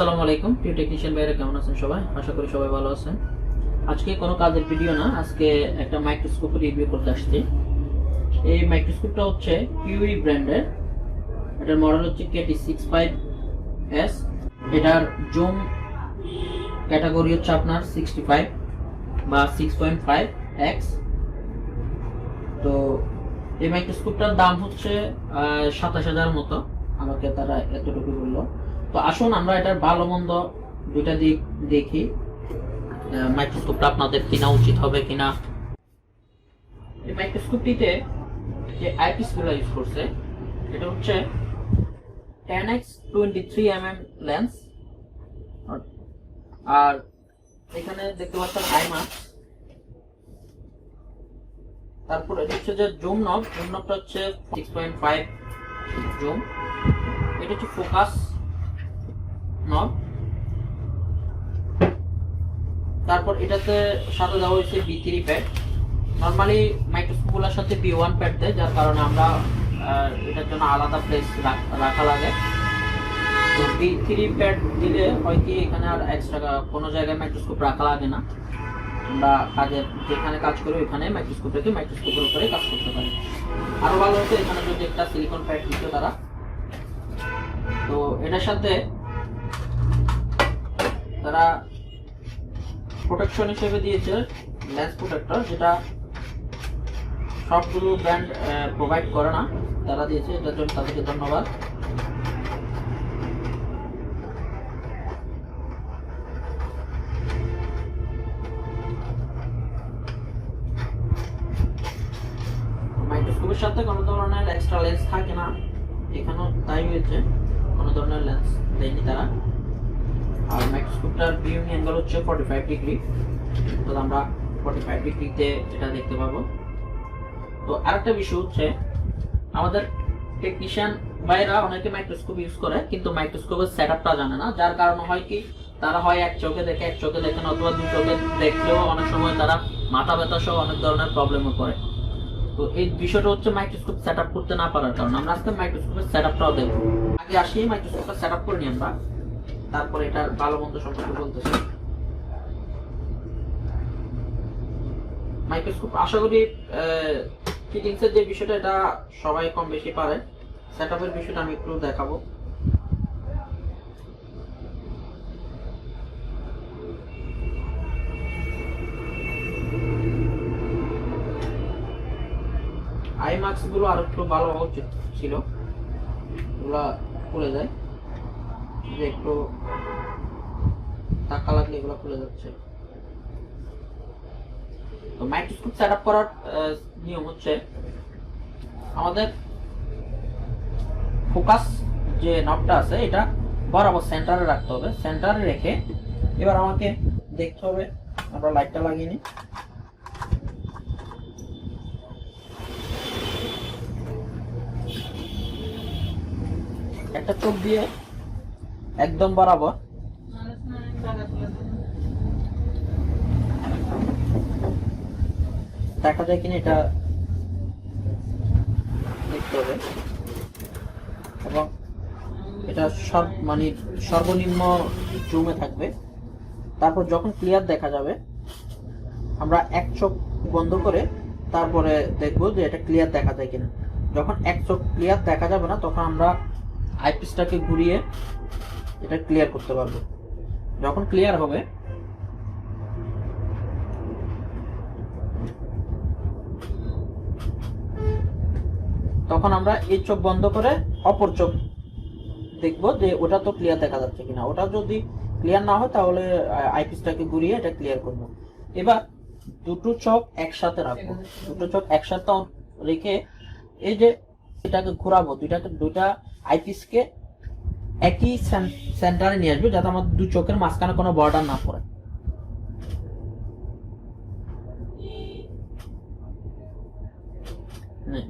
আসসালামু আলাইকুম। প্রিয় টেকনিশিয়ান ভাইরা কেমন আছেন সবাই? আশা করি সবাই ভালো আছেন। আজকে কোনো কাজের ভিডিও না, আজকে একটা মাইক্রোস্কোপ রিভিউ করতে আসছি। এই মাইক্রোস্কোপটা হচ্ছে কিউই ব্র্যান্ডের এটার মডেল হচ্ছে কেটি সিক্স ফাইভ এস এটার জুম ক্যাটাগরি হচ্ছে আপনার সিক্সটি ফাইভ বা সিক্স পয়েন্ট ফাইভ এক্স তো এই মাইক্রোস্কোপটার দাম হচ্ছে সাতাশ হাজার মতো। আমাকে তারা এতটুকু বলল। তো আসুন, আমরা এটার ভালো মন্দ দুইটা দিক দেখি। মাইক্রোস্কোপটা আপনাদের কেনা উচিত হবে কিনা। এই মাইক্রোস্কোপটিতে যে আইপিসগুলো ইউজ করছে, এটা হচ্ছে ten X twenty three M M lens আর এখানে দেখতে পাচ্ছেন আইমাক্স তারপর এটা হচ্ছে যে জুম নব জুম নবটা হচ্ছে সিক্স পয়েন্ট ফাইভ জুম এটা হচ্ছে ফোকাস নব তারপর এটাতে সাথে দেওয়া হয়েছে বি থ্রি প্যাড নর্মালি মাইক্রোস্কোপগুলোর সাথে বি ওয়ান প্যাড দেয়, যার কারণে আমরা এটার জন্য আলাদা প্লেস রাখা লাগে। তো বি থ্রি প্যাড দিলে হয় কি, এখানে আর এক্সট্রা কোনো জায়গায় মাইক্রোস্কোপ রাখা লাগে না। আমরা কাজের যেখানে কাজ করি ওইখানে মাইক্রোস্কোপ রেখে মাইক্রোস্কোপের উপরে কাজ করতে পারি। আরও ভালো হতো এখানে যদি একটা সিলিকন প্যাড দিত তারা। তো এটার সাথে তারা প্রোটেকশন হিসেবে দিয়েছে লেন্স প্রোটেক্টর যেটা সবগুলো ব্র্যান্ড প্রোভাইড করে না। তারা দিয়েছে, এটার জন্য তাদেরকে ধন্যবাদ। সাথে কোনো ধরনের এক্সট্রা লেন্স থাকে না। এখানেও তাই হয়েছে, কোনো ধরনের লেন্স দেয়নি তারা। আর মাইক্রোস্কোপটার ভিউইং অ্যাঙ্গেল হচ্ছে ফর্টি ফাইভ ডিগ্রি তো আমরা ফর্টি ফাইভ ডিগ্রিতে এটা দেখতে পাবো। তো আরেকটা বিষয় হচ্ছে, আমাদের টেকনিশিয়ান ভাইরা অনেকে মাইক্রোস্কোপ ইউজ করে, কিন্তু মাইক্রোস্কোপের সেট আপটা জানে না। যার কারণে হয় কি, তারা হয় এক চোখে দেখে, এক চোখে দেখে না, অথবা দু চোখে দেখলেও অনেক সময় তারা মাথা ব্যথা সহ অনেক ধরনের প্রবলেমও করে তো এই বিষয়টা হচ্ছে মাইক্রোস্কোপ সেট করতে না পারার কারণ। আমরা আজকে মাইক্রোস্কোপের সেট আপটাও দেখব। আগে আসি মাইক্রোস্কোপটা সেট আপ করে নিই আমরা। তারপরে এটার ভালো মন্দ সম্পর্কে বলতেছি মাইক্রোস্কোপ, আশা করি ফিটিংস এর যে বিষয়টা, এটা সবাই কম বেশি পারে। সেটআপের বিষয়টা আমি একটু দেখাবো। আইমাক্সগুলো আর একটু ভালো হওয়া উচিত ছিল। ওগুলা খুলে যায় যে একটু টাকা লাগলে এগুলো খুলে যাচ্ছে। তো মাইক্রোস্কোপ সেট আপ করার নিয়ম হচ্ছে আমাদের ফোকাস যে নবটা আছে, এটা বরাবর সেন্টারে রাখতে হবে। সেন্টারে রেখে এবার আমাকে দেখতে হবে, আমরা লাইটটা লাগিয়ে নিই। একটা চোখ দিয়ে একদম বরাবর। দেখা যায় কিনা এটা দেখতে হবে। এবং এটা সব মানে সর্বনিম্ন জুমে থাকবে। তারপর যখন ক্লিয়ার দেখা যাবে, আমরা এক চোখ বন্ধ করে তারপরে দেখব যে এটা ক্লিয়ার দেখা যায় কিনা। যখন এক চোখ ক্লিয়ার দেখা যাবে না, তখন আমরা আইপিসটাকে ঘুরিয়ে এটা ক্লিয়ার করতে পারব। যখন ক্লিয়ার হবে, তখন আমরা এই চোখ বন্ধ করে অপর চোখ দেখব যে ওটা তো ক্লিয়ার দেখা যাচ্ছে কিনা। ওটা যদি ক্লিয়ার না হয়, তাহলে আইপিসটাকে ঘুরিয়ে এটা ক্লিয়ার করব। এবার দুটো চোখ একসাথে রাখব। দুটো চোখ একসাথে রেখে এই যে এটাকে ঘোরাবো, দুইটাকে দুইটা আইপিসকে একই সেন্টারে নিয়ে আসবে যাতে আমার দু চোখের মাঝখানে কোনো বর্ডার না পড়ে।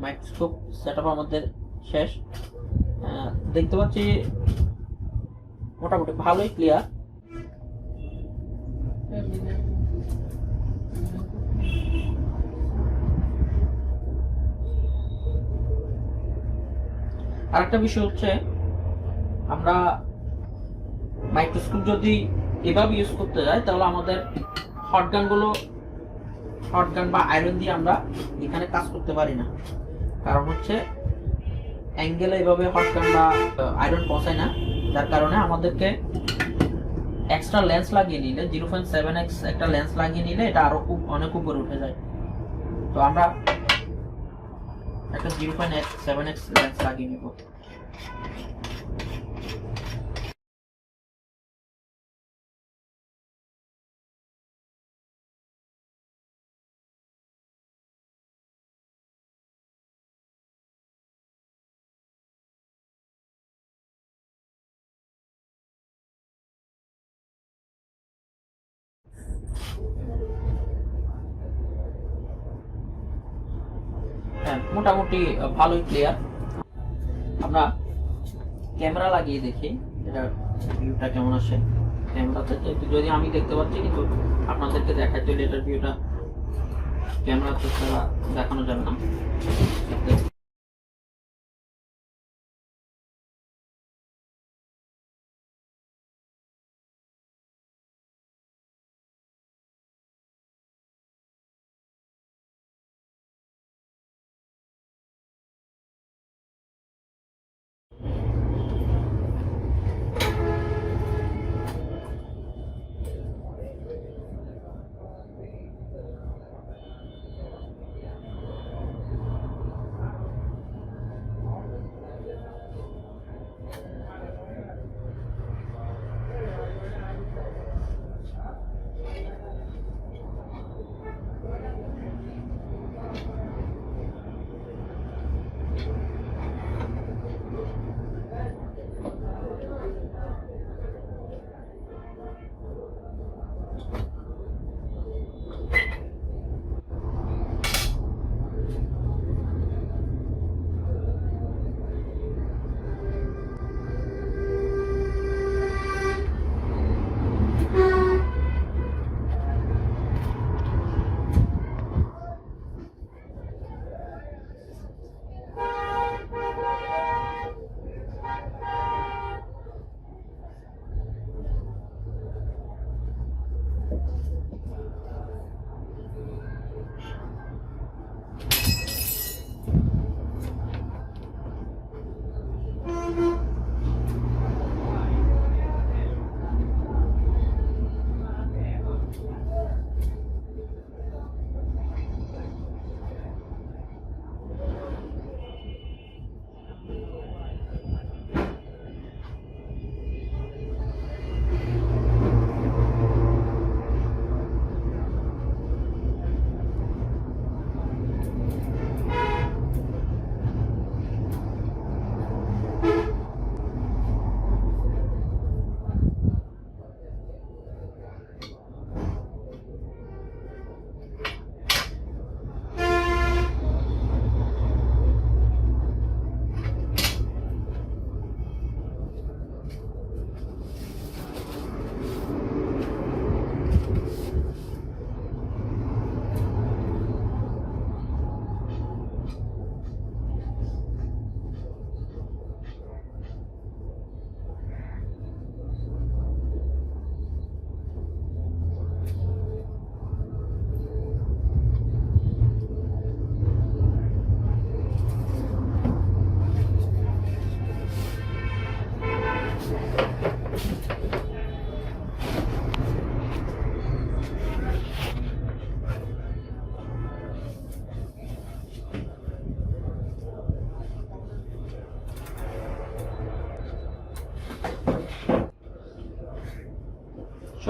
মাইক্রোস্কোপ সেট আপ আমাদের শেষ। দেখতে পাচ্ছি মোটামুটি ভালোই ক্লিয়ার আরেকটা বিষয় হচ্ছে আমরা মাইক্রোস্কোপ যদি এভাবে ইউজ করতে যাই, তাহলে আমাদের হটগানগুলো হটগান বা আয়রন দিয়ে আমরা এখানে কাজ করতে পারি না। কারণ হচ্ছে অ্যাঙ্গেলে এভাবে হটগান বা আয়রন পৌঁছায় না। যার কারণে আমাদেরকে এক্সট্রা লেন্স লাগিয়ে নিলে জিরো পয়েন্ট সেভেন এক্স একটা লেন্স লাগিয়ে নিলে এটা আরও খুব, অনেক উপরে উঠে যায়। তো আমরা একটা zero point seven X lens লাগিয়ে নিব। হ্যাঁ মোটামুটি ভালোই ক্লিয়ার আমরা ক্যামেরা লাগিয়ে দেখি এটা ভিউটা কেমন আসে। ক্যামেরাতে যদি আমি দেখতে পাচ্ছি, কিন্তু আপনাদেরকে দেখাতে হলে এটার ভিউটা ক্যামেরাতে ছাড়া দেখানো যাবে না।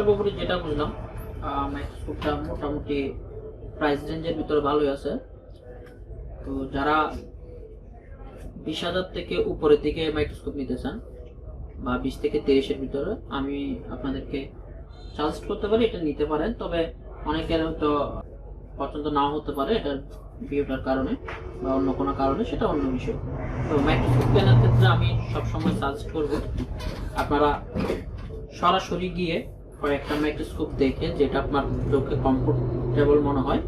সর্বোপরি যেটা বুঝলাম মাইক্রোস্কোপটা মোটামুটি প্রাইস রেঞ্জের ভিতরে ভালোই আছে। তো যারা বিশ হাজার থেকে উপরের দিকে মাইক্রোস্কোপ নিতে চান বা বিশ থেকে তিরিশের ভিতরে, আমি আপনাদেরকে সাজেস্ট করতে পারি এটা নিতে পারেন। তবে অনেকের হয়তো পছন্দ নাও হতে পারে এটার ভিউটার কারণে বা অন্য কোনো কারণে, সেটা অন্য বিষয়। তো মাইক্রোস্কোপ কেনার ক্ষেত্রে আমি সবসময় সাজেস্ট করব, আপনারা সরাসরি গিয়ে কয়েকটা মাইক্রোস্কোপ দেখে যেটা আপনার চোখে কমফোর্টেবল মনে হয়।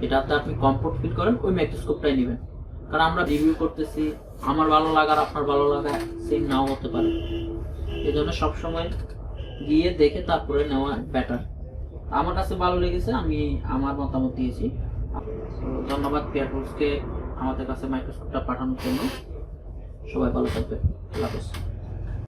যেটাতে আপনি কমফোর্ট ফিল করেন, ওই মাইক্রোস্কোপটাই নেবেন। কারণ আমরা রিভিউ করতেছি, আমার ভালো লাগার, আপনার ভালো লাগা সেম নাও হতে পারে। এই জন্য সবসময় গিয়ে দেখে তারপরে নেওয়া বেটার আমার কাছে ভালো লেগেছে, আমি আমার মতামত দিয়েছি। ধন্যবাদ পিয়ারফুলসকে আমাদের কাছে মাইক্রোস্কোপটা পাঠানোর জন্য। সবাই ভালো থাকবে আল্লাহ হাফেজ।